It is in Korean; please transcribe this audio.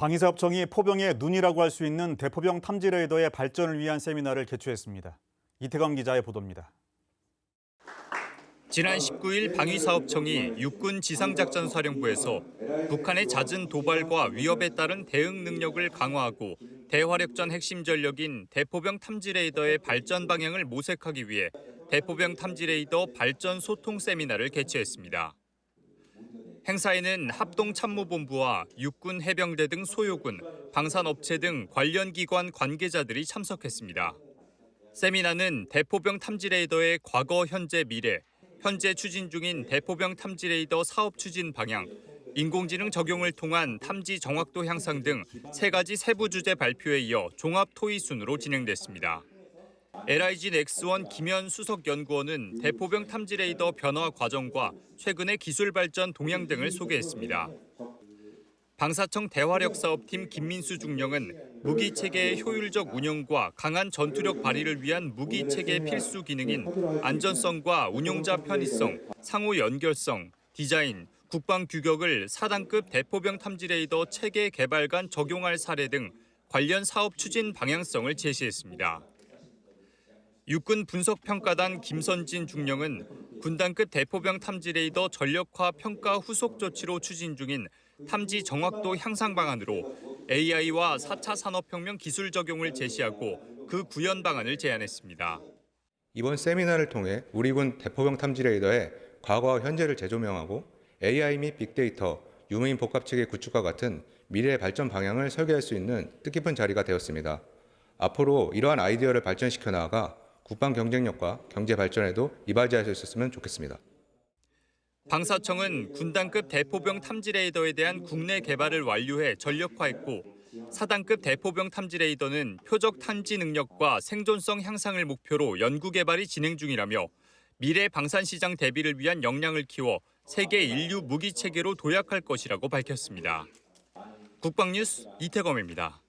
방위사업청이 포병의 눈이라고 할 수 있는 대포병 탐지 레이더의 발전을 위한 세미나를 개최했습니다. 이태광 기자의 보도입니다. 지난 19일 방위사업청이 육군 지상작전사령부에서 북한의 잦은 도발과 위협에 따른 대응 능력을 강화하고 대화력전 핵심 전력인 대포병 탐지 레이더의 발전 방향을 모색하기 위해 대포병 탐지 레이더 발전 소통 세미나를 개최했습니다. 행사에는 합동참모본부와 육군 해병대 등 소요군, 방산업체 등 관련 기관 관계자들이 참석했습니다. 세미나는 대포병 탐지 레이더의 과거, 현재, 미래, 현재 추진 중인 대포병 탐지 레이더 사업 추진 방향, 인공지능 적용을 통한 탐지 정확도 향상 등 세 가지 세부 주제 발표에 이어 종합 토의 순으로 진행됐습니다. LIG 넥스원 김현 수석 연구원은 대포병 탐지 레이더 변화 과정과 최근의 기술 발전 동향 등을 소개했습니다. 방사청 대화력 사업팀 김민수 중령은 무기 체계의 효율적 운영과 강한 전투력 발휘를 위한 무기 체계 필수 기능인 안전성과 운용자 편의성, 상호 연결성, 디자인, 국방 규격을 4단급 대포병 탐지 레이더 체계 개발 간 적용할 사례 등 관련 사업 추진 방향성을 제시했습니다. 육군 분석평가단 김선진 중령은 군단급 대포병 탐지 레이더 전력화 평가 후속 조치로 추진 중인 탐지 정확도 향상 방안으로 AI와 4차 산업혁명 기술 적용을 제시하고 그 구현 방안을 제안했습니다. 이번 세미나를 통해 우리 군 대포병 탐지 레이더의 과거와 현재를 재조명하고 AI 및 빅데이터, 유무인 복합 체계 구축과 같은 미래의 발전 방향을 설계할 수 있는 뜻깊은 자리가 되었습니다. 앞으로 이러한 아이디어를 발전시켜 나아가 국방 경쟁력과 경제 발전에도 이바지할 수 있었으면 좋겠습니다. 방사청은 군단급 대포병 탐지 레이더에 대한 국내 개발을 완료해 전력화했고 4단급 대포병 탐지 레이더는 표적 탐지 능력과 생존성 향상을 목표로 연구 개발이 진행 중이라며 미래 방산 시장 대비를 위한 역량을 키워 세계 인류 무기 체계로 도약할 것이라고 밝혔습니다. 국방뉴스 이태검입니다.